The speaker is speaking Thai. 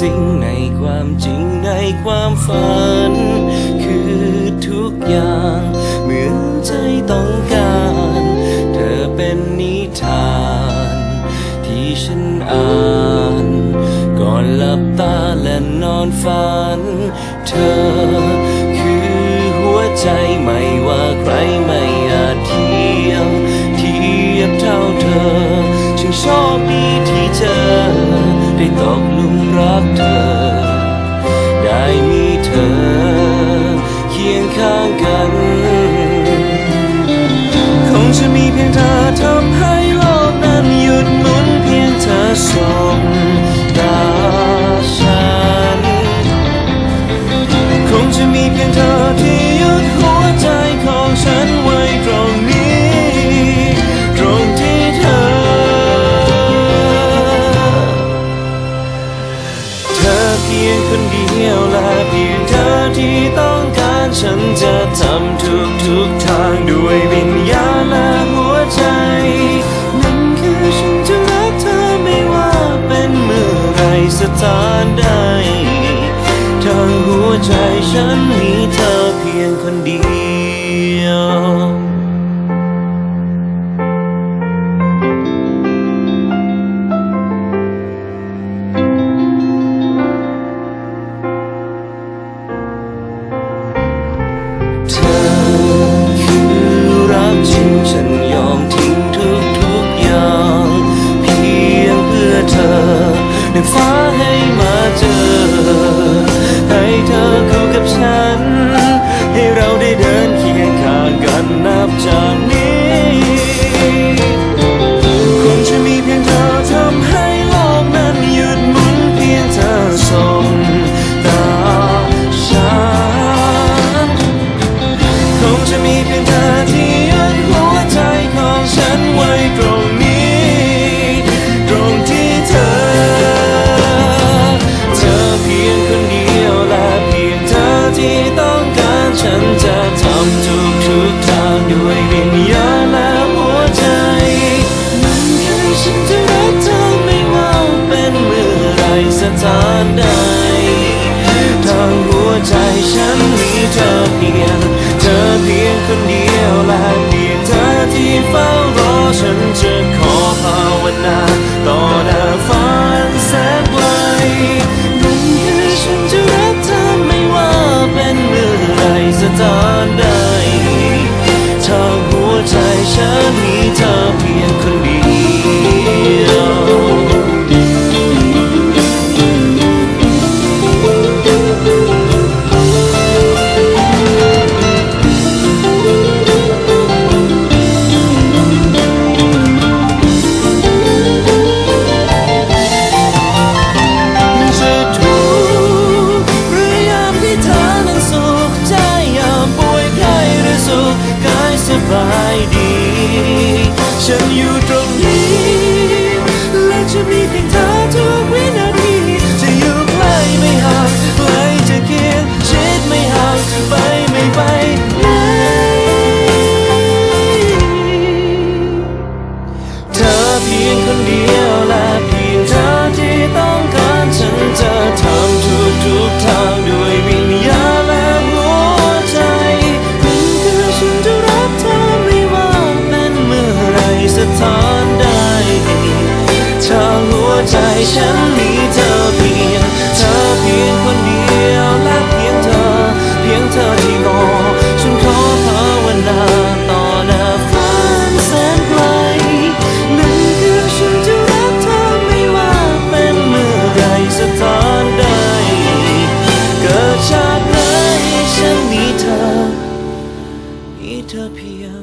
สิ่งในความฝัน คือทุกอย่าง เหมือนใจต้องการ เธอเป็นนิทาน ที่ฉันอ่านก่อนหลับตาและนอนฝัน เธอคือหัวใจไม่ว่าใคร ฉันจะทำทุกทุกๆทางด้วยวิญญาณและหัวใจ นั่นคือฉันจะรักเธอไม่ว่าเป็นเมื่อไรสถานใดทางหัวใจฉันมีเธอเพียงคนเดียว ได้ำทุกทุกทางด้วยวิญญาณและหัวใจ มันคือฉันจะรักเธอไม่ว่าเป็นเมื่อไรสถานใดทางหัวใจฉันมีเธอเพียง เธอเพียงคนเดียวและเพียงเธอที่เฝ้ารอฉันจะขอภาว ฉันมีเธอเพียง เธอเพียงคนเดียวและเพียงเธอ เพียงเธอที่รอ ฉันขอภาวนาต่อหน้าฝันแสนไกลนั่นคือฉันจะรักเธอไม่ว่าเป็นเมื่อไรสถานใด เกิดจากไหนฉันมีเธอ มีเธอเพียง